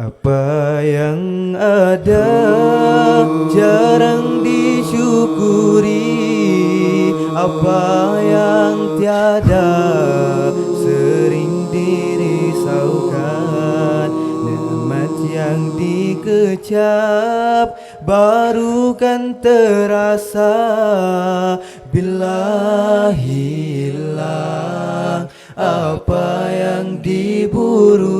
Apa yang ada jarang disyukuri. Apa yang tiada sering dirisaukan. Nikmat yang dikecap baru kan terasa. Bila hilang apa yang diburu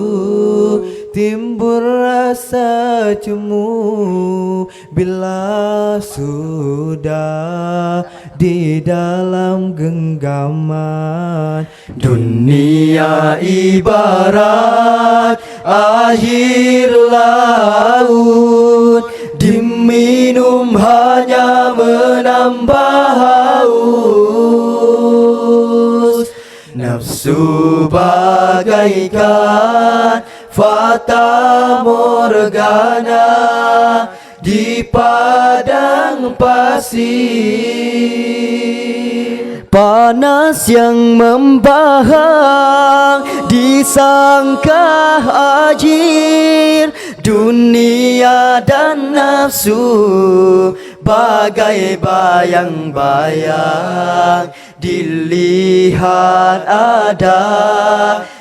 Timbul rasa cemu Bila sudah di dalam genggaman. Dunia ibarat akhir laut. Diminum hanya menambah haus. Nafsu bagaikan Fata Morgana di padang pasir. Panas yang membahang disangka ajir. Dunia dan nafsu bagai bayang-bayang Dilihat ada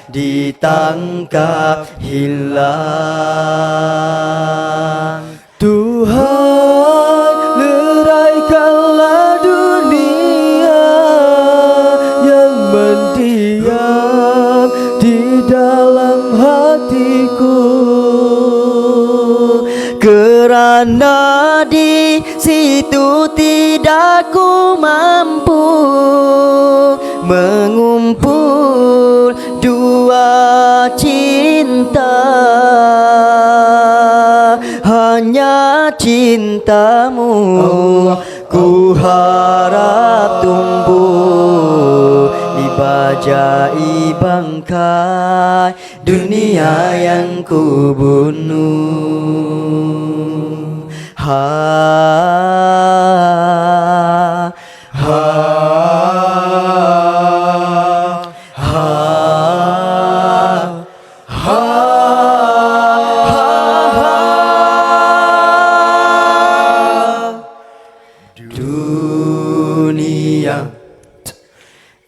ditangkap hilang. Tuhan leraikanlah dunia yang mendiam di dalam hatiku. Kerana di situ tidak ku mampu mengumpul dua cinta. Hanya cintamu ku harap tumbuh di bajai bangkai dunia yang ku bunuh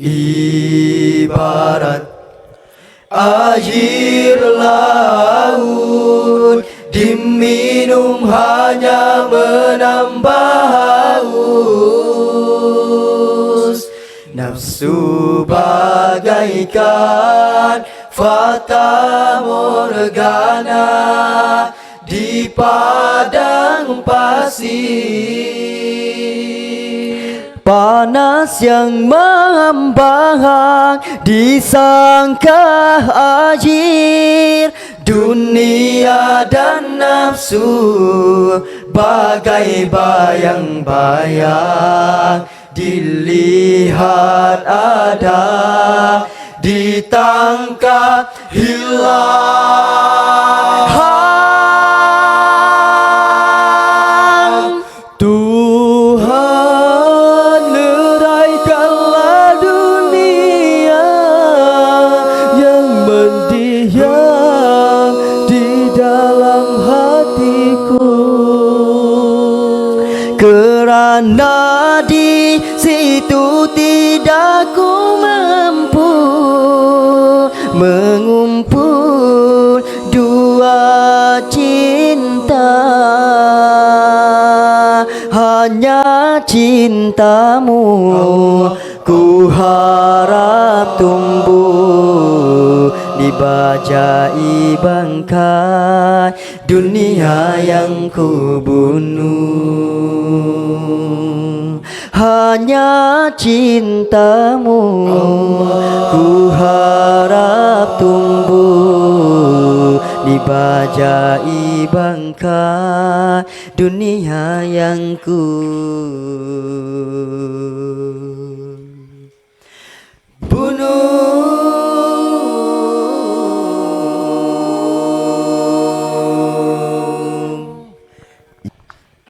ibarat air laut diminum hanya menambah haus. Nafsu bagaikan fata morgana di padang pasir Panas yang membahang disangka ajir. Dunia dan nafsu bagai bayang-bayang Dilihat ada ditangkap hilang kerana di situ tidak ku mampu mengumpul dua cinta. Hanya cintamu ku harap tumbuh di bajai bangkai dunia yang ku bunuh. Hanya cintamu ku harap tumbuh. Di bajai bangkai dunia yang ku